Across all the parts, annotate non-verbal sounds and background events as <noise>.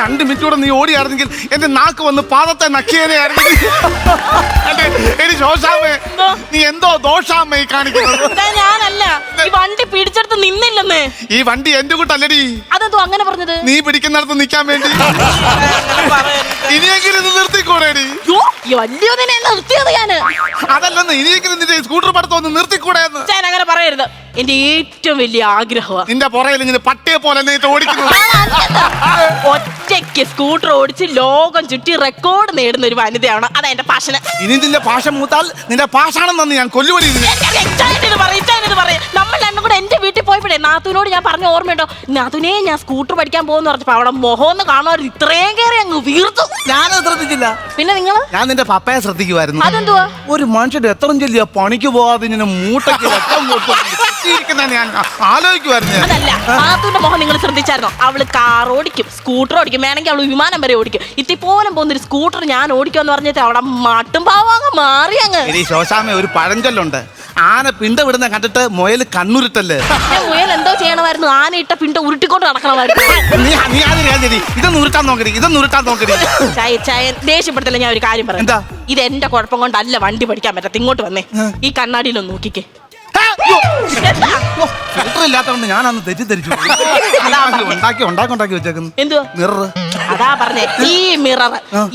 രണ്ട് മിനിറ്റ് കൂടെ നീ ഓടിയായിരുന്നെങ്കിൽ എന്റെ നാക്ക് വന്ന് പാദത്തെ നക്കിയതായിരുന്നെങ്കിൽ എടി ശോശാമേ നീ എന്തോ ദോഷാമേ ഈ കാണിക്കുന്നത്? ഇതാ ഞാനല്ല. ഈ വണ്ടി പിടിച്ചെടുത്ത് നിന്നില്ലെന്ന്. ഈ വണ്ടി എന്റെ കൂട്ടല്ലടി. അതെന്തോ അങ്ങനെ പറഞ്ഞത്? നീ പിടിക്കുന്നിടത്ത് നിൽക്കാൻ വേണ്ടി. ഇനിയെങ്കിലും ഇത് നിർത്തിക്കൂടേടി. യ്യോ, ഈ വലിയ തന്നെ നിർത്തിയത് ഞാൻ. അതല്ലെന്ന് ഇനിയെങ്കിലും നിന്റെ സ്കൂട്ടർ പഠിത്തം ഒന്ന് നിർത്തിക്കൂടെ എന്ന് ഞാൻ അങ്ങനെ പറയരുത്. എന്റെ ഏറ്റവും വലിയ ആഗ്രഹമാണ് നിന്റെ പുറയിൽ ഇങ്ങനെ പട്ടിയെ പോലെ നീ ഓടിക്കുന്നത് ഒറ്റയ്ക്ക് സ്കൂട്ടർ ഓടിച്ച് ലോകം ചുറ്റി റെക്കോർഡ് നേടുന്ന ഒരു വനിതയാണ്. അതാ എന്റെ പാഷന് ഇനി നിന്റെ പാഷ മൂത്താൽ നിന്റെ പാഷാണെന്ന് ഞാൻ കൊല്ലുവലി ഇതിനെ നമ്മൾ കൂടെ എന്റെ വീട്ടിൽ പോയപ്പോഴേ നാത്തുവിനോട് ഞാൻ പറഞ്ഞ ഓർമ്മയുണ്ടോ? നാത്തുനെ ഞാൻ സ്കൂട്ടർ പഠിക്കാൻ പോകുന്ന പറഞ്ഞപ്പോ അവിടെ മുഖം ഒന്ന് കാണുമായിരുന്നു ഇത്രയും കയറി അങ്ങ് വീർത്തു. ഞാനത് ശ്രദ്ധിച്ചില്ല. പിന്നെ നിങ്ങൾ ഞാൻ നിന്റെ പപ്പയെ ശ്രദ്ധിക്കുമായിരുന്നു. അതെന്തുവാ? ഒരു മനുഷ്യന്റെ എത്ര ചെല്ലിയ പണിക്ക് പോവാതെ ഇങ്ങനെ മൂട്ടയ്ക്ക് ഞാൻ ആലോചിക്കുമായിരുന്നു ഞാൻ. അതല്ല മുഖം നിങ്ങൾ ശ്രദ്ധിച്ചായിരുന്നോ? അവൾ കാർ ഓടിക്കും സ്കൂട്ടർ ഓടിക്കും വേണമെങ്കിൽ അവൾ വിമാനം വരെ ഓടിക്കും. ഇത്തിപ്പോലും പോകുന്ന ഒരു സ്കൂട്ടർ ഞാൻ ഓടിക്കുമെന്ന് പറഞ്ഞിട്ട് അവിടെ മട്ടും പാവാങ്ങ് മാറി അങ്ങ്. എടി ശോശാമ ഒരു പഴഞ്ചൊല്ലുണ്ട്. ആന പിണ്ട വിടുന്ന കണ്ടിട്ട് മുയൽ കണ്ണുരുട്ടല്ലേ? മുയൽ എന്തോ ചെയ്യണമായിരുന്നു. ആന ഇട്ട പിണ്ട ഉരുട്ടിക്കൊണ്ട് നടക്കണമായിരുന്നു. നീ നീ ആദ്യം ശരി ഇതൊന്ന് ഉരുട്ടാൻ നോക്കടി ഇതൊന്ന് ഉരുട്ടാൻ നോക്കടി. ചായ ചായ ദേഷ്യപ്പെടുത്തില്ല ഞാൻ ഒരു കാര്യം പറയാം? ഇത് എന്റെ കുഴപ്പം കൊണ്ടല്ല വണ്ടി പഠിക്കാൻ പറ്റത്ത് ഇങ്ങോട്ട് വന്നേ. ഈ കണ്ണാടിയിലൊന്ന് നോക്കിക്കേ. ഇല്ലാത്തതുകൊണ്ട് ഞാൻ അന്ന് തെറ്റിദ്ധരിച്ചു. അതാ ഉണ്ടാക്കി ഉണ്ടാക്കി ഉണ്ടാക്കി ഉണ്ടാക്കി വെച്ചേക്കുന്നു. എന്തുവാ? മിറർ അതാ പറഞ്ഞേ. ഈ മിറർ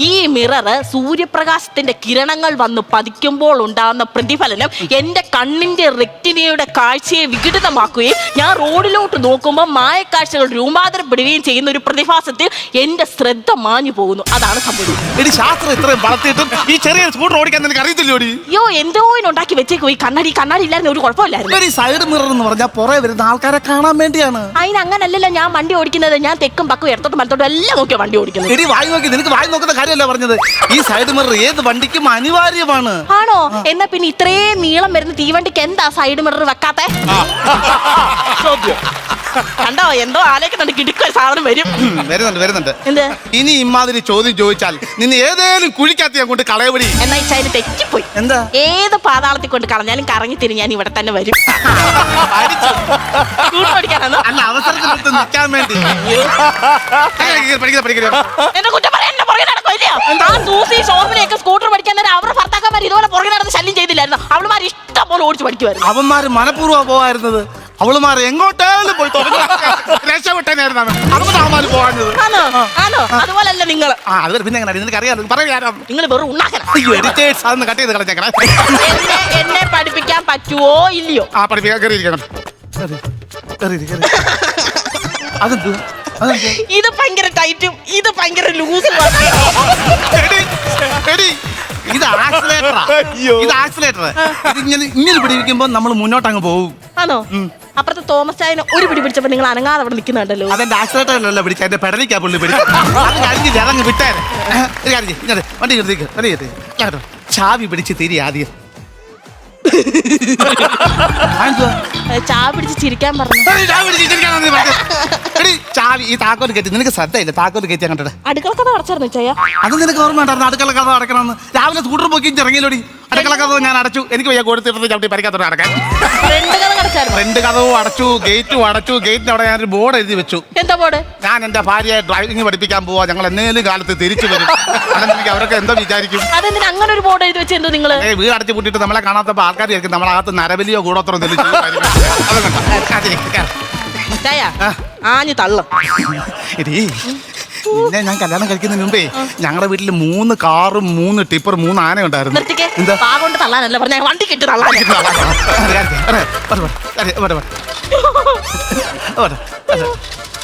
ഈ മിറർ സൂര്യപ്രകാശത്തിന്റെ കിരണങ്ങൾ വന്ന് പതിക്കുമ്പോൾ ഉണ്ടാകുന്ന പ്രതിഫലനം എന്റെ കണ്ണിന്റെ റെക്ടിനയുടെ കാഴ്ചയെ വിഘടിതമാക്കുകയും ഞാൻ റോഡിലോട്ട് നോക്കുമ്പോൾ മായക്കാഴ്ചകൾ രൂപാന്തരപ്പെടുകയും ചെയ്യുന്ന ഒരു പ്രതിഭാസത്തിൽ എന്റെ ശ്രദ്ധ മാഞ്ഞു പോകുന്നു. അതാണ് സംഭവിച്ചത് എടി ശാസ്ത്രം ഇത്രയും വളർത്തിയിട്ടും ഈ ചെറിയ സ്കൂട്ടർ ഓടിക്കാൻ നിനക്ക് അറിയത്തില്ലോടി? അയ്യോ എന്തോ ഉണ്ടാക്കി വെച്ചേക്കോ. ഈ കണ്ണാടി ഈ കണ്ണാടി ഇല്ലായിരുന്നു ഒരു കുഴപ്പമില്ലായിരുന്നു സൈഡ് മിറർ എന്ന് പറഞ്ഞാൽ പുറകെ വരുന്ന ആൾക്കാരെ കാണാൻ വേണ്ടിയാണ്. അതിന് അങ്ങനല്ലല്ലോ ഞാൻ വണ്ടി ഓടിക്കുന്നത്. ഞാൻ തെക്കും പക്കും ഇടത്തോട്ടും വലത്തോട്ടും എല്ലാം നോക്കിയ വണ്ടി ഓടിക്കുന്നത്. എടി വായി നോക്കി. നിനക്ക് വായി നോക്കുന്ന കാര്യമല്ല പറഞ്ഞത്. ഈ സൈഡ് മിറർ ഏത് വണ്ടിക്കും അനിവാര്യമാണ്. ആണോ? എന്നാ പിന്നെ ഇത്രയും നീളം വരുന്ന തീവണ്ടിക്ക് എന്താ സൈഡ് മിറർ വെക്കാത്ത? കണ്ടോ? എന്തോ ആലോചിക്കുന്നുണ്ട്. സാധനം വരും. ഉം, വരുന്നുണ്ട് വരുന്നുണ്ട്. എന്ത്? ഇനി ഇമാതിരി ചോദ്യം ചോദിച്ചാൽ നിന്നെ ഏതേലും കുഴിക്കകത്ത് ഞാൻ കൊണ്ട് കളയപടി? എന്നാ ചൈന തെറ്റിപ്പോയി. എന്താ? ഏത് പാതാളത്തിൽ കൊണ്ട് കളഞ്ഞാലും കറങ്ങി തിരി ഞാൻ ഇവിടെ തന്നെ വരും. അല്ല അവസരത്തിൽ നിൽക്കാൻ വേണ്ടി. പഠിക്കുന്ന പഠിക്കുന്ന എന്റെ കുറ്റം പറയാൻ എന്നെ പുറകെ നടക്കില്ലയോ ആ സൂസി സ്കൂട്ടർ പഠിക്കാൻ നേരം അവരുടെ ഭർത്താക്കന്മാർ ഇതുപോലെ പുറകെ നടന്ന് ശല്യം ചെയ്തില്ലായിരുന്നു? അവളുമാർ ഇഷ്ടം പോലെ ഓടിച്ചു പഠിക്കുമായിരുന്നു അവന്മാര് മനഃപൂർവം പോവായിരുന്നത് അവളുമാർ എങ്ങോട്ടേലും പോയി രക്ഷപ്പെട്ടേനായിരുന്നു അതുകൊണ്ട് അവന്മാര് പോകാഞ്ഞത്. ആണോ? ആണോ? അതുപോലല്ല നിങ്ങൾ ആ അത് പിന്നെ എങ്ങനെ നിനക്ക് അറിയാം പറയാം നിങ്ങൾ വെറും ഉണ്ടാക്കണം അയ്യോ എഡിറ്റേഴ്സ് അതൊന്ന് കട്ട് ചെയ്ത് കളഞ്ഞേക്കണേ. എന്നെ എന്നെ പഠിപ്പിക്കാൻ പറ്റുവോ ഇല്ലയോ? ആ പഠിപ്പിക്കാൻ കയറിയിരിക്കണം കയറി, കയറി, കയറി. അതെന്ത്? ഇത് ഭയങ്കര ടൈറ്റും ഇത് ഭയങ്കര ലൂസും <laughs> ഇത് ആക്സിലേറ്റർ അയ്യോ. ഇത് ആക്സിലേറ്റർ ഇങ്ങനെ ഇങ്ങനെ പിടിക്കുമ്പോ നമ്മൾ മുന്നോട്ട് അങ്ങ് പോകും ആണോ അപ്പുറത്തെ തോമസ് ചായനെ ഒരു പിടി പിടിച്ചപ്പോ നിങ്ങൾ അനങ്ങാതെ അവിടെ നിൽക്കുന്നുണ്ടല്ലോ. അതെന്റെ ആക്സിലേറ്റർ അല്ലല്ലോ പിടിച്ച എന്റെ പെടലിക്കാ പുള്ളി പിടിച്ച അത് ഒരു കാര്യം ചെയ്യ്, ഇങ്ങോട്ട് വണ്ടി എടുത്തേക്ക് വണ്ടി എടുത്തേക്ക് ചാവി പിടിച്ച് തിരി ആദ്യം. ആ, എന്തുവാ? ഏ, ചാ പിടിച്ച് ചിരിക്കാൻ പറഞ്ഞു. ചാവി പിടിച്ച് ചിരിക്കാൻ നീ പറഞ്ഞത്? ഈ താക്കോൽ കയറ്റി. നിനക്ക് ശ്രദ്ധയില്ല. താക്കോൽ കയറ്റി അങ്ങോട്ട് അടുക്കള കഥ അടച്ചായിരുന്നു ചെയ്യാ അത് നിനക്ക് ഓർമ്മ ഉണ്ടായിരുന്നു. അടുക്കള കഥ അടക്കണമെന്ന്. രാവിലെ സ്കൂട്ടർ പോക്കി ഇറങ്ങിയില്ലോടി. അടുക്കള കഥ ഞാൻ അടച്ചു. എനിക്ക് വയ്യ. കൊടുത്തിട്ട് ചവിട്ടി പരിക്കാത്തോടെ അടക്കാൻ ഫ്രണ്ട് കഥവും അടച്ചു. ഗേറ്റും അടച്ചു. ഗേറ്റിന് അവിടെ ഞാനൊരു ബോർഡ് എഴുതി വെച്ചു. എന്താ ബോർഡ്? ഞാൻ എന്റെ ഭാര്യയെ ഡ്രൈവിംഗ് പഠിപ്പിക്കാൻ പോവാ. ഞങ്ങൾ എന്നേലും കാലത്ത് തിരിച്ചു വരും. അല്ലെങ്കിൽ അവരൊക്കെ എന്തോ വിചാരിക്കും? അതെന്തിനാ അങ്ങനെ ഒരു ബോർഡ് എഴുതി വെച്ച് നിങ്ങൾ ഏ വീട് അടച്ചു പൂട്ടിട്ട് നമ്മളെ കാണാത്തപ്പോ ആൾക്കാർ കേൾക്കും നമ്മളകത്ത് നരബലിയോ കൂടോത്രോ എന്തെങ്കിലും ചെയ്യുമായിരിക്കും. ആഞ്ഞു തള്ള. പിന്നെ ഞാൻ കല്യാണം കഴിക്കുന്നതിന് മുമ്പേ ഞങ്ങളുടെ വീട്ടിൽ മൂന്ന് കാറും മൂന്ന് ടിപ്പർ മൂന്ന് ആന ഉണ്ടായിരുന്നു. എന്താ? കൊണ്ട് തള്ളാനല്ല പറഞ്ഞ വണ്ടി കെട്ടി തള്ളാൻ.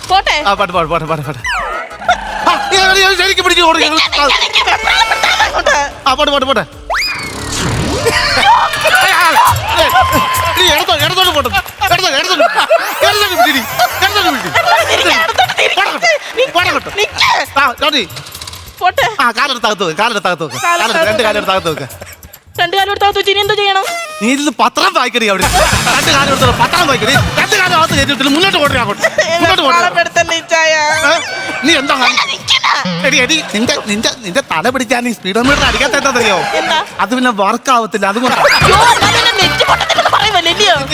പോട്ടെ. ശരിക്കും പിടിച്ചു ആ പോട്ടെ പോട്ടെ. പോട്ടെ. ആ വെക്ക് വെക്ക്. കാലെടുത്ത് രണ്ട് കാലെടുത്ത് വെക്ക്. രണ്ട് കാലം എടുത്താൽ വെച്ച് ഇനി എന്ത് ചെയ്യണം? നീ ഇതിൽ പത്രം വായിക്കടി അവിടെ. രണ്ട് കാലം എടുത്തോ പത്രം വായിക്കടി. രണ്ട് കാലം അകത്ത് കയറ്റിട്ട് മുന്നോട്ട് കൊണ്ടുവരാ അങ്ങോട്ട്. മുന്നോട്ട് കൊണ്ടുവരാ ഏ? നീ എന്താ? എടി എടി നിന്റെ നിന്റെ നിന്റെ തല പിടിക്കാൻ ഈ സ്പീഡോമീറ്റർ അടിക്കാത്തറിയോ എന്താ? അത് പിന്നെ വർക്ക് ആവത്തില്ല അതുകൊണ്ടാണ്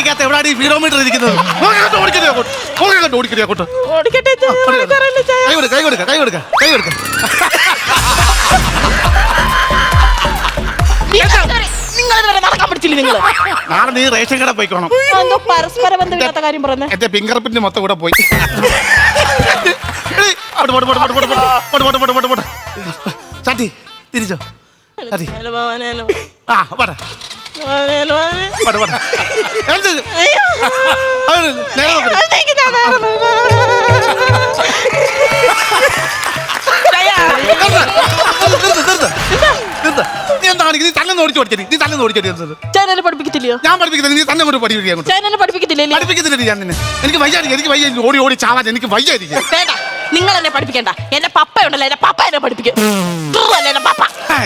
ഇതിനകത്ത് എവിടെയാണ് ഈ സ്പീഡോമീറ്റർ ഇരിക്കുന്നത്? ഓടിക്കട്ടെ. കൈ കൊടുക്ക കൈ കൊടുക്ക കൈ കൊടുക്ക കൈ കൊടുക്ക. നിങ്ങൾ- ഇതുവരെ നടക്കാൻ പഠിച്ചില്ല നിങ്ങൾ നാളെ നീ റേഷൻ കട പോയിക്കോണം. എന്തോ പരസ്പര ബന്ധമില്ലാത്ത കാര്യം പറയുന്നത് എന്റെ ഫിംഗർ പ്രിന്റ് മൊത്തം കൂടെ പോയി. എടി, അങ്ങോട്ട് പോട്ട്, പോട്ട്, പോട്ട്, പോട്ട്, പോട്ട്, പോട്ട്, പോട്ട്, പോട്ട്, പോട്ട്. ചാട്ടി തിരിച്ചോ. ചാട്ടി ആ പോട്ടെ പോട്ടെ പോട്ടെ എന്ത്? അത് നേരെ നോക്ക്. നിർത്ത്, നിർത്ത്, നിർത്ത്. നിർത്ത്. നീ എന്താ കാണിക്കുന്നത്? നീ തന്നെ ഓടിച്ചു നീ. തന്നെ ഓടിച്ചടി ചാനൽ പഠിപ്പിക്കത്തില്ലയോ? ഞാൻ പഠിപ്പിക്കുന്നത് നീ തന്നെ കൊണ്ട് പഠിപ്പിക്കുക അങ്ങോട്ട് ചാനൽ പഠിപ്പിക്കത്തില്ലേ പഠിപ്പിക്കുന്നില്ല ഞാൻ നിന്നെ. എനിക്ക് വയ്യായിരിക്കും എനിക്ക് വയ്യ ഓടി ഓടി ചാവാൻ എനിക്ക് വയ്യായിരിക്കും വേണ്ട. നിങ്ങൾ എന്നെ പഠിപ്പിക്കണ്ട. എന്റെ പപ്പ ഉണ്ടല്ലോ എന്റെ പപ്പ എന്നെ പഠിപ്പിക്കും എന്റെ പപ്പ.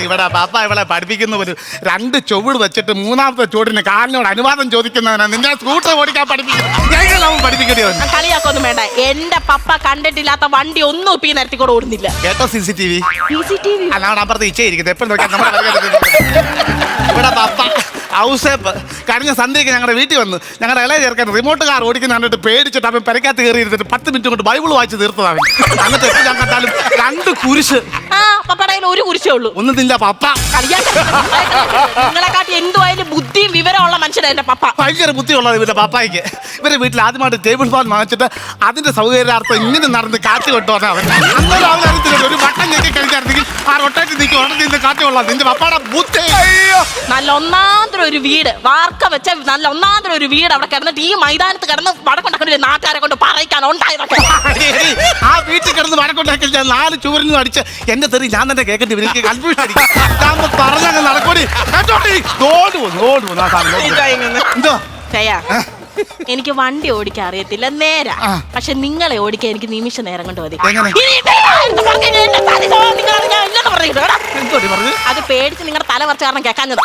ഇവിടെ പാപ്പ ഇവിടെ പഠിപ്പിക്കുന്ന ഒരു രണ്ട് ചുവട് വെച്ചിട്ട് മൂന്നാമത്തെ ചുവടിന് കാലിനോട് അനുവാദം ചോദിക്കുന്നവനാ. നിന്റെ സ്കൂട്ടർ ഓടിക്കാൻ പഠിപ്പിക്കും ഞങ്ങളാവും പഠിപ്പിക്കേണ്ടി വന്നു കളിയാക്കൊന്നും വേണ്ട. എന്റെ പപ്പ കണ്ടിട്ടില്ലാത്ത വണ്ടി ഒന്നും ഇപ്പൊ ഈ നേരത്തിൽ കൂടെ ഓടുന്നില്ല. കേട്ടോ C C T V? C C T V? അല്ലാണ്ട് അപ്പുറത്ത് ഇച്ചയിരിക്കുന്നത് എപ്പോഴും നമ്മുടെ ഇവിടെ പപ്പ ഔസേപ്പ് കഴിഞ്ഞ സന്ധ്യയ്ക്ക് ഞങ്ങളുടെ വീട്ടിൽ വന്ന് ഞങ്ങളുടെ ഇളയ ചേർക്കാൻ റിമോട്ട് കാർ ഓടിക്കുന്ന കണ്ടിട്ട് പേടിച്ചിട്ട് അവൻ പെരക്കകത്ത് കയറി ഇരുന്നിട്ട് പത്ത് മിനിറ്റ് കൊണ്ട് ബൈബിൾ വായിച്ച് തീർത്തതാണ് അങ്ങനത്തെ എപ്പോൾ ഞാൻ കണ്ടാലും രണ്ട് കുരിശ്. ആ പപ്പയുടെ ഒരു കുരിശേ ഉള്ളൂ. ഒന്നും തില്ല പപ്പ നിങ്ങളെക്കാട്ടി എന്തുമായാലും ബുദ്ധിയും വിവരമുള്ള മനുഷ്യനാ എന്റെ പപ്പ. ഭയങ്കര ബുദ്ധിയുള്ളത് ഇവരുടെ പാപ്പായിക്ക്. ഇവരെ വീട്ടിൽ ആദ്യമായിട്ട് ടേബിൾ ഫാൻ വാങ്ങിച്ചിട്ട് അതിന്റെ സൗകര്യാർത്ഥം ഇങ്ങനെ നടന്ന് കാറ്റ് കൊണ്ടുവന്ന അവൻ. അന്നൊരു അവൻ ഒരു വട്ടം ഞെക്കി കഴിഞ്ഞായിരുന്നെങ്കിൽ ആ റൊട്ടേറ്റ് നിൽക്കും ഉടനെ നിന്ന് കാറ്റ് കൊള്ളാം. നിന്റെ പപ്പാടെ ബുദ്ധി. നല്ല ഒന്നാന്തര ഒരു വീട് വാർക്ക വെച്ച നല്ല ഒന്നാമതൊരു ഒരു വീട് അവിടെ കിടന്നിട്ട് ഈ മൈതാനത്ത് കിടന്ന് വടക്കൊണ്ടാക്കുന്ന നാട്ടുകാരെ കൊണ്ട് പറയിക്കാൻ ഉണ്ടായതൊക്കെ. ആ വീട്ടിൽ കിടന്ന് വഴക്കുണ്ടാക്കി ഞാൻ നാല് ചൂരിൽ നിന്ന് അടിച്ച് എന്റെ തെറി ഞാൻ തന്നെ കേൾക്കേണ്ടി വരും. എനിക്ക് കൺഫ്യൂഷൻ അടിക്കും ഞാൻ പറഞ്ഞങ്ങ് നടക്കൂടി. കേട്ടോടി ഓട് പോന്നു ഓട് പോന്നു ആ സാധനം എന്തോ? എനിക്ക് വണ്ടി ഓടിക്കാൻ അറിയത്തില്ല നേരാ. പക്ഷെ നിങ്ങളെ ഓടിക്കാൻ എനിക്ക് നിമിഷ നേരം കൊണ്ട് മതി. എങ്ങനെ? ഇനി ഇതല്ല പേടിച്ച് നിങ്ങളുടെ തല കുറച്ച് കാരണം കേൾക്കാഞ്ഞത്.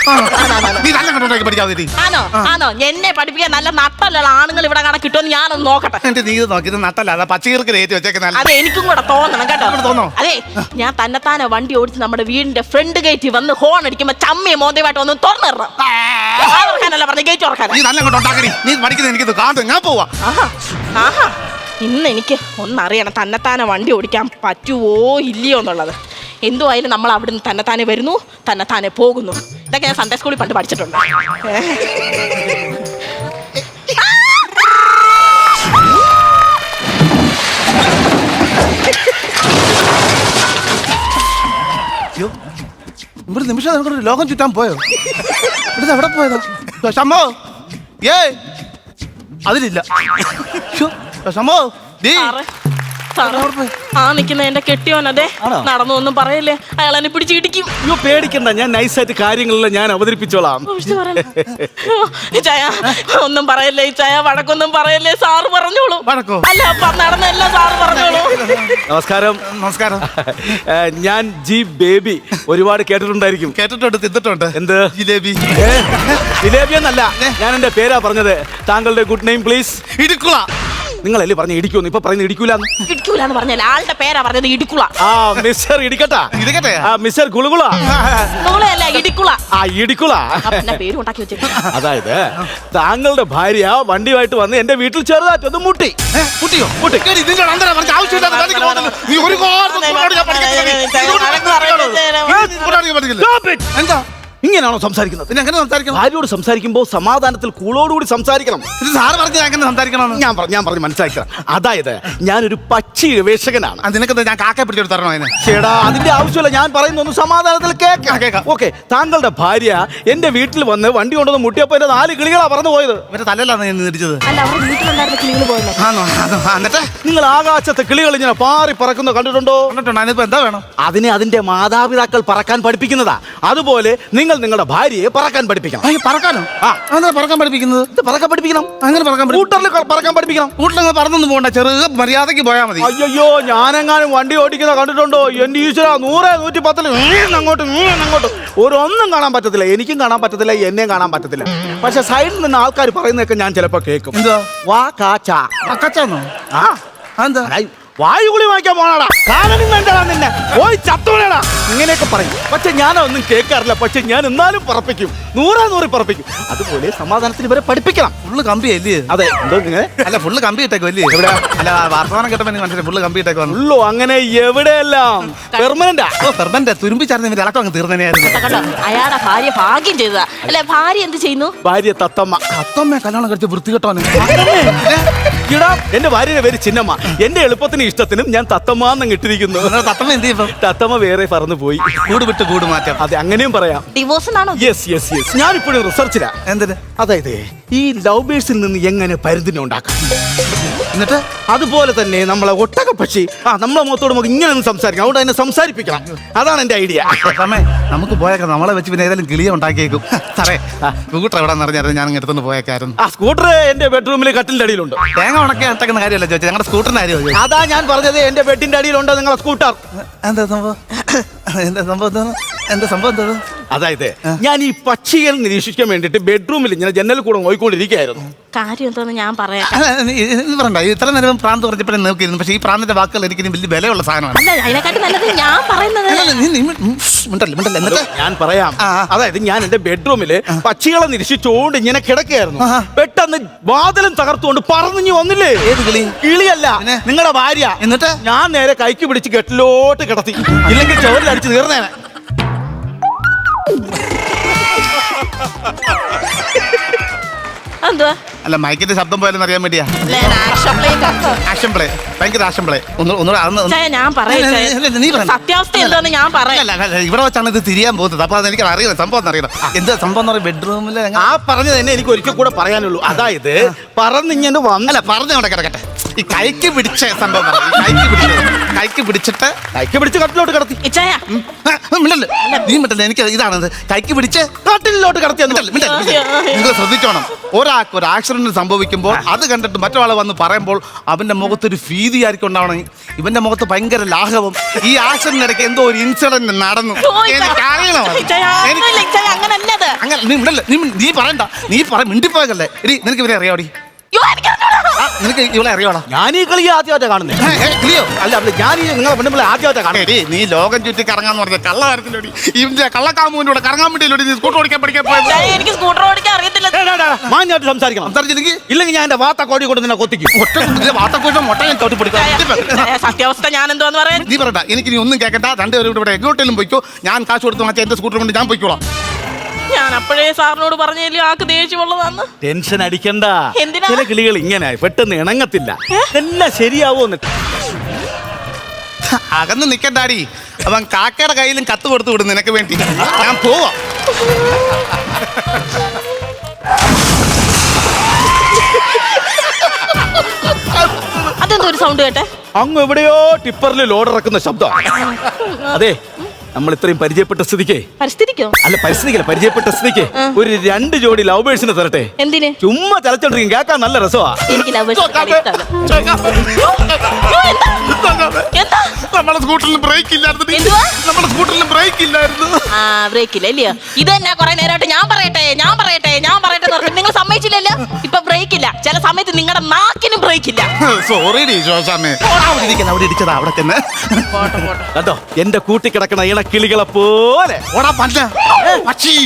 നീ നല്ല കണ്ടോണ്ടാക്കി പഠിക്കാതെ ആണോ ആണോ? എന്നെ പഠിപ്പിക്കാൻ നല്ല നട്ടല്ലുള്ള ആണുങ്ങൾ ഇവിടെ കാണാൻ കിട്ടുമെന്ന് ഞാനൊന്ന് നോക്കട്ടെ. എന്റെ നീ ഇത് നോക്കി ഇത് നട്ടല്ല അതാ പച്ചക്കീർക്ക് കയറ്റി വെച്ചേക്കുന്ന അതെ എനിക്കും കൂടെ തോന്നണം കേട്ടോ? അതെ ഞാൻ തന്നെത്താനെ വണ്ടി ഓടിച്ച് നമ്മുടെ വീടിന്റെ ഫ്രണ്ട് ഗേറ്റിൽ വന്ന് ഹോൺ അടിക്കുമ്പോ ചമ്മി മോന്തയുമായിട്ട് ഒന്ന് തുറന്നിടണം. തുറക്കാനല്ല പറഞ്ഞ ഗേറ്റ് തുറക്കാനാ നീ നല്ല അങ്ങോട്ട് ഉണ്ടാക്കടി നീ പഠിക്കുന്നത് എനിക്കിത് കാണും ഞാൻ പോവാ. ആഹാ ആഹാ. ഇന്ന് എനിക്ക് ഒന്നറിയണം തന്നെത്താനെ വണ്ടി ഓടിക്കാൻ പറ്റുവോ ഇല്ലയോ എന്നുള്ളത്. എന്തുമായാലും നമ്മൾ അവിടുന്ന് തന്നെത്താനെ വരുന്നു തന്നെത്താനെ പോകുന്നു. ഇതൊക്കെ ഞാൻ സൺഡേ സ്കൂളിൽ പണ്ട് പഠിച്ചിട്ടുണ്ട്. ഇവിടെ നിമിഷം നമുക്ക് ലോകം ചുറ്റാൻ പോയോ? ഇവിടെ എവിടെ പോയതാ? ഷമ്മോ ഏ അതിലില്ല. ഷമ്മോ സാറേ. ആ നിൽക്കുന്ന എന്റെ കെട്ടിയോൻ അതെ? നടന്നു ഒന്നും പറയല്ലേ. അയാൾ എന്നെ പിടിച്ച് ഇടിക്കും. അയ്യോ പേടിക്കണ്ട ഞാൻ നൈസായിട്ട് കാര്യങ്ങളെല്ലാം ഞാൻ അവതരിപ്പിച്ചോളാം. ചായ ഒന്നും പറയല്ലേ ചായ വടക്കൊന്നും പറയല്ലേ സാറ് പറഞ്ഞോളൂ. വഴക്കോ? അല്ല അപ്പൊ നടന്ന എല്ലാം സാറ് പറഞ്ഞോളൂ. നമസ്കാരം. നമസ്കാരം. ഞാൻ ജി ബേബി ഒരുപാട് കേട്ടിട്ടുണ്ടായിരിക്കും. കേട്ടിട്ടുണ്ട് തിന്നിട്ടുണ്ട്. എന്ത്? ജിലേബി. ജിലേബി എന്നല്ല ഞാൻ എന്റെ പേരാ പറഞ്ഞത്. താങ്കളുടെ ഗുഡ് നെയിം പ്ലീസ്. ഇടുക്കുള. നിങ്ങളല്ലേ പറഞ്ഞ ഇടിക്കൂന്ന് ഇപ്പൊ പറയുന്നത് ഇടിക്കൂലെന്ന്. ഇടിക്കൂലെന്ന് പറഞ്ഞാൽ ആളുടെ പേരാ പറഞ്ഞത് ഇടിക്കുള. ആ മിസ്റ്റർ ഇടിക്കട്ടാ. ഇടിക്കട്ടെ? ആ മിസ്റ്റർ ഗുളുകുള ഗുളുകളല്ല ഇടിക്കുള. ആ ഇടിക്കുള. പേര് ഉണ്ടാക്കി വെച്ചു അതായത് താങ്കളുടെ ഭാര്യ വണ്ടിയായിട്ട് വന്ന് എന്റെ വീട്ടിൽ ചെറുതായിട്ട് ഒന്ന് മുട്ടി മുട്ടിയോ? മുട്ടി. ഇതിന്റെ അന്തരം പറഞ്ഞ ആവശ്യമില്ല നീ ഒരു എന്താ? ഇങ്ങനെയാണോ സംസാരിക്കുന്നത്? പിന്നെ എങ്ങനെ സംസാരിക്കണം. ഭാര്യയോട് സംസാരിക്കുമ്പോൾ സമാധാനത്തിൽ കൂളോടുകൂടി സംസാരിക്കണം. ഇത് സാറ് പറഞ്ഞ് ഞാൻ എങ്ങനെ സംസാരിക്കണമെന്ന്. ഞാൻ പറഞ്ഞു ഞാൻ പറഞ്ഞ് മനസ്സിലാക്കണം അതായത് ഞാനൊരു പക്ഷി ഗവേഷകനാണ്. അതിനൊക്കെ ഞാൻ കാക്ക പിടിച്ചെടുത്ത് തരണോ അതിന്? ചേടാ അതിന്റെ ആവശ്യമില്ല. ഞാൻ പറയുന്ന ഒന്ന് സമാധാനത്തിൽ കേൾക്കാം കേൾക്കാം. ഓക്കെ താങ്കളുടെ ഭാര്യ എന്റെ വീട്ടിൽ വന്ന് വണ്ടി കൊണ്ടുവന്ന് മുട്ടിയപ്പോ എന്റെ നാല് കിളികളാ പറന്നു പോയത്. ഇവരെ തലയിലാണ് ഞാൻ ഇടിച്ചത്. എന്നിട്ട്? നിങ്ങൾ ആകാശത്തെ കിളികൾ ഇങ്ങനെ പാറി പറക്കുന്ന കണ്ടിട്ടുണ്ടോ? കണ്ടിട്ടുണ്ടോ? അതിനിപ്പോ എന്താ വേണം? അതിനെ അതിന്റെ മാതാപിതാക്കൾ പറക്കാൻ പഠിപ്പിക്കുന്നതാ. അതുപോലെ നിങ്ങൾ നിങ്ങൾ നിങ്ങളുടെ ഭാര്യയെ പറക്കാൻ പഠിപ്പിക്കണം. അയ്യോ പറക്കാനോ? ആ. അങ്ങനെ പറക്കാൻ പഠിപ്പിക്കുന്നത്? ഇത് പറക്കാൻ പഠിപ്പിക്കണം. അങ്ങനെ പറക്കാൻ കൂട്ടറിൽ സ്കൂട്ടറിൽ പറക്കാൻ പഠിപ്പിക്കണം. വീട്ടിലങ്ങ് പറന്നൊന്നും പോകണ്ട ചെറിയ മര്യാദയ്ക്ക് പോയാൽ മതി. അയ്യോ ഞാനെങ്ങാനും വണ്ടി ഓടിക്കുന്ന കണ്ടിട്ടുണ്ടോ? എന്റെ ഈശ്വര നൂറ് നൂറ്റി പത്തിൽ അങ്ങോട്ട് ഒരു അങ്ങോട്ട്. ഒരൊന്നും കാണാൻ പറ്റത്തില്ല. എനിക്കും കാണാൻ പറ്റത്തില്ല എന്നെയും കാണാൻ പറ്റത്തില്ല. പക്ഷെ സൈഡിൽ നിന്ന് ആൾക്കാർ പറയുന്നതൊക്കെ ഞാൻ ചിലപ്പോ കേൾക്കും. എന്തുവാ വാ കാച്ച. അക്കച്ചാന്നോ ആ. വായു കുളി വായിക്കാൻ പോണാടാ. കാലനും വേണ്ടടാ നിന്നെ. പോയി ചത്തോളടാ ഇങ്ങനെയൊക്കെ പറയും. പക്ഷെ ഞാനൊന്നും കേൾക്കാറില്ല. പക്ഷെ ഞാൻ എന്നാലും പറപ്പിക്കും. നൂറാ നൂറി പറപ്പിക്കും. അതുപോലെ സമാധാനത്തിന് ഇവരെ പഠിപ്പിക്കണം. ഫുള്ള് കമ്പി അല്ലേ? അതെ. എന്തോ നിങ്ങൾ അല്ല ഫുള്ള് കമ്പി ഇട്ടേക്കോ അല്ലേ എവിടെ? അല്ല വർത്തമാനം കേട്ടപ്പോ എനിക്ക് മനസ്സിലായി. ഫുള്ള് കമ്പി ഇട്ടേക്കോ ഉള്ളു അങ്ങനെ എവിടെയെല്ലാം? പെർമനന്റാ ഓ പെർമനന്റ് തുരുമ്പിച്ചാർന്ന് ഇവർ ഇളക്കം അങ്ങ് തീർന്നേനായിരുന്നു കണ്ടോ അയാളുടെ ഭാര്യ ഭാഗ്യം ചെയ്തതാ. അല്ലെ ഭാര്യ എന്ത് ചെയ്യുന്നു? ഭാര്യ തത്തമ്മ. തത്തമ്മ കല്യാണം കഴിച്ച് വൃത്തികെട്ടോനെ ഇടാ എന്റെ ഭാര്യയുടെ പേര് ചിന്നമ്മ. എന്റെ എളുപ്പത്തിന് ഇഷ്ടത്തിനും ഞാൻ തത്തമ്മ അന്നേരം തത്തമ്മ എന്ത് ചെയ്യും തത്തമ്മ വേറെ പറന്നു പോയി കൂട് വിട്ട് കൂട് മാറ്റാം. അതെ അങ്ങനെയും പറയാം. ആണോ യെസ് യെസ് യെസ് ഞാനിപ്പോഴും റിസർച്ചിലാ എന്തിന്? അതായത് ഈ ലവ് ബേഴ്സിൽ നിന്ന് എങ്ങനെ പരിധിനെ ഉണ്ടാക്കാം? എന്നിട്ട്? അതുപോലെ തന്നെ നമ്മളെ ഒട്ടക പക്ഷി ആ നമ്മളെ മുഖത്തോട് നമുക്ക് ഇങ്ങനെ ഒന്ന് സംസാരിക്കാം അതുകൊണ്ട് അതിനെ സംസാരിപ്പിക്കണം. അതാണ് എന്റെ ഐഡിയ തത്തമ്മേ നമുക്ക് പോയേക്കാം. നമ്മളെ വെച്ച് പിന്നെ ഏതായാലും കിളിയെ ഉണ്ടാക്കിയേക്കും. സാറേ സ്കൂട്ടർ എവിടെ നിറഞ്ഞായിരുന്നു ഞാൻ എടുത്തോണ്ട് പോയേക്കായിരുന്നു. ആ സ്കൂട്ടർ എന്റെ ബെഡ്റൂമിൽ കട്ടിലിന്റെ അടിയിലുണ്ട്. തേങ്ങ ഉണക്കി ഇട്ടക്കുന്ന കാര്യമല്ല ചോദിച്ചത്. ഞങ്ങളുടെ സ്കൂട്ടറിന്റെ കാര്യം ചോദിച്ചത്. അതാ ഞാൻ പറഞ്ഞത് എന്റെ ബെഡിന്റെ അടിയിലുണ്ട് നിങ്ങളെ സ്കൂട്ടർ എന്താ സംഭവം? എന്താ സംഭവം? എന്താ സംഭവം എന്താ അതായത് ഞാൻ ഈ പക്ഷികൾ നിരീക്ഷിക്കാൻ വേണ്ടിട്ട് ബെഡ്റൂമിൽ ഇങ്ങനെ ജനൽ കൂടെ നോയിക്കൊണ്ടിരിക്കുകയായിരുന്നു കാര്യം എന്താന്ന് ഞാൻ പറയാം. പറയണ്ട. ഇത്ര നേരം പ്രാന്ത് പറഞ്ഞപ്പോഴേ നോക്കിയിരുന്നു പക്ഷേ ഈ പ്രാന്തിന്റെ വാക്കുകൾ എനിക്ക് വലിയ വിലയുള്ള സാധനമാണ്. അല്ല അതിനെക്കാട്ടി നല്ലത് ഞാൻ പറയുന്നത്. മിണ്ടല്ലേ മിണ്ടല്ലേ? എന്നിട്ട്? ഞാൻ പറയാം. അതായത് ഞാൻ എന്റെ ബെഡ്റൂമിൽ പക്ഷികളെ നിരീക്ഷിച്ചുകൊണ്ട് ഇങ്ങനെ കിടക്കുകയായിരുന്നു. പെട്ടെന്ന് വാതിലും തകർത്തുകൊണ്ട് പറഞ്ഞു വന്നില്ലേ? ഏത് കിളി? കിളിയല്ല? നിങ്ങളുടെ ഭാര്യ. എന്നിട്ട്? ഞാൻ നേരെ കൈക്ക് പിടിച്ച് കെട്ടിലോട്ട് കിടത്തി. ഇല്ലെങ്കിൽ ചോറിൽ അടിച്ച് തീർന്നേനെ. എന്തുവാ? അല്ല മൈക്കിന്റെ ശബ്ദം പോയാലും അറിയാൻ വേണ്ടിയാ. ആക്ഷൻ പ്ലേ ഭയങ്കര ആക്ഷൻ പ്ലേ ഒന്ന് ഒന്നുകൂടെ അന്ന് ചായ ഞാൻ പറയാം അല്ല, ചായ. അല്ല, അല്ല, നീ പറ. സത്യാവസ്ഥ എന്താന്ന് ഞാൻ പറയാം. അല്ല, അല്ല, അല്ല, ഇവിടെ വെച്ചാണ് ഇത് തിരിയാൻ പോകുന്നത്. അപ്പൊ അത് എനിക്ക് അറിയണം സംഭവം അറിയണം എന്താ സംഭവം എന്ന് ബെഡ്റൂമിൽ ആ പറഞ്ഞത് തന്നെ എനിക്ക് ഒരിക്കൽ കൂടെ പറയാനുള്ളൂ. അതായത് പറന്നിങ്ങനെ വന്ന അല്ല പറഞ്ഞു അവിടെ കിടക്കട്ടെ. ഈ കൈക്ക് പിടിച്ച സംഭവം പറ. ഈ കൈക്ക് പിടിച്ചത് കൈക്ക് പിടിച്ചിട്ട് കൈക്ക് പിടിച്ച് കട്ടിലോട്ട് കടത്തി. ഇച്ചായ. മിണ്ടല്ലേ? നീ മിണ്ടല്ലേ? എനിക്ക് ഇതാണ് കൈക്ക് പിടിച്ച് കട്ടിലോട്ട് കടത്തി. നിങ്ങൾ ശ്രദ്ധിച്ചോണം. ഒരാൾക്ക് ഒരു ആക്സിഡന്റ് സംഭവിക്കുമ്പോൾ അത് കണ്ടിട്ട് മറ്റൊരാൾ വന്ന് പറയുമ്പോൾ അവന്റെ മുഖത്ത് ഒരു ഭീതി ആയിരിക്കും ഉണ്ടാവണം. ഇവന്റെ മുഖത്ത് ഭയങ്കര ലാഘവം. ഈ ആക്സിഡന്റ് ഇടയ്ക്ക് എന്തോ ഒരു ഇൻസിഡന്റ് നടന്നു. അങ്ങനെ നീ മിണ്ടല്ലേ? നീ നീ പറയണ്ട. നീ പറ മിണ്ടിപ്പോയല്ലേ എടി നിനക്ക് ഇവരെ. ആ, നിനക്ക് ഇവളെ അറിയണോ ഞാൻ ഈ കളി ആദ്യമായിട്ടാണ് കാണുന്നത് ക്ലിയോ അല്ല അല്ല ഞാൻ ഈ നിങ്ങളെ പെണ്ണുമ്പിളെ ആദ്യമായിട്ടാണ് കാണുന്നത് നീ ലോകം ചുറ്റി കറങ്ങാന്ന് പറഞ്ഞ കള്ളകാരത്തിലൂടെ ഇതിന്റെ കള്ളക്കാമുവിന്റെ കൂടെ കറങ്ങാൻ വേണ്ടിയിലൂടെ നീ സ്കൂട്ടർ ഓടിക്കാൻ പഠിക്കാൻ പോയത്? ഇച്ചായ, എനിക്ക് സ്കൂട്ടർ ഓടിക്കാൻ അറിയത്തില്ല. മാഞ്ഞായിട്ട് സംസാരിക്കണം. സംസാരിച്ചില്ലെങ്കിൽ? ഇല്ലെങ്കിൽ ഞാൻ എന്റെ വാത്ത കോടി കൊണ്ട് നിന്നെ കൊത്തിക്കും. ഒറ്റ വാത്ത കോഴി മുട്ട ഞാൻ തോട്ടി പിടിക്കാം. സത്യാവസ്ഥ ഞാൻ എന്തോന്ന് പറയാൻ? നീ പറയണ്ട എനിക്ക് നീ ഒന്നും കേൾക്കണ്ട രണ്ടുപേരും ഇവിടെ എങ്ങോട്ടേലും പോയിക്കോ. ഞാൻ കാശ് കൊടുത്ത് മാറ്റി എന്റെ സ്കൂട്ടർ കൊണ്ട് ഞാൻ പോയിക്കോളാം. ഞാൻ അപ്പോഴേ സാറിനോട് പറഞ്ഞില്ലേ ആക്ക് ദേഷ്യമുള്ളതാന്ന്? ടെൻഷൻ അടിക്കണ്ട. എന്തിനാ? ചില കിളികൾ ഇങ്ങനെ പെട്ടെന്ന് ഇണങ്ങത്തില്ല. എല്ലാം അകന്ന് നിക്കണ്ടാടി. അവൻ കാക്കയുടെ കയ്യിലും കത്ത് കൊടുത്തു വിടും നിനക്ക് വേണ്ടി. ഞാൻ പോവാ. അതെന്തോ ഒരു സൗണ്ട് കേട്ടെ? അങ്ങ് എവിടെയോ ടിപ്പറിൽ ലോഡ് ഇറക്കുന്ന ശബ്ദം. അതെ നമ്മൾ ഇത്രയും പരിചയപ്പെട്ട സ്ഥിതിക്ക്? പരിസ്ഥിതിക്കോ? അല്ല പരിസ്ഥിതിക്കല്ല പരിചയപ്പെട്ട സ്ഥിതിക്ക്. ഒരു രണ്ട് ജോഡി ലവ് ബേഴ്സിനെ തരട്ടെ. എന്തിന്? ചുമ്മാ ചലച്ചോണ്ടിരിക്കും കേൾക്കാൻ നല്ല രസമാ. എനിക്ക് ലവ് എന്താ? നമ്മുടെ സ്കൂട്ടറിൽ ബ്രേക്ക് ഇല്ലായിരുന്നു. എന്തുവാ? നമ്മുടെ സ്കൂട്ടറിൽ ബ്രേക്ക് ഇല്ലായിരുന്നു. ആ ബ്രേക്ക് ഇല്ല അല്ലയോ ഇത് തന്നെ കുറെ നേരമായിട്ട് ഞാൻ പറയട്ടെ ഞാൻ പറയട്ടെ ഞാൻ പറയട്ടെ എന്ന് നിങ്ങൾ സമ്മതിച്ചില്ലല്ലോ? ഇപ്പൊ ബ്രേക്ക് ഇല്ല. ചില സമയത്ത് നിങ്ങളുടെ നാക്കിനും ബ്രേക്ക് ഇല്ല. സോറി ഡി ജോസാമേ അവിടെ ഇരിക്കുന്ന അവിടെ ഇടിച്ചതാ അവിടെ തന്നെ. കണ്ടോ? എന്റെ കൂട്ടി കിടക്കണ ഇളക്കിളികളെ പോലെ. ഓടാ പല്ല പക്ഷി.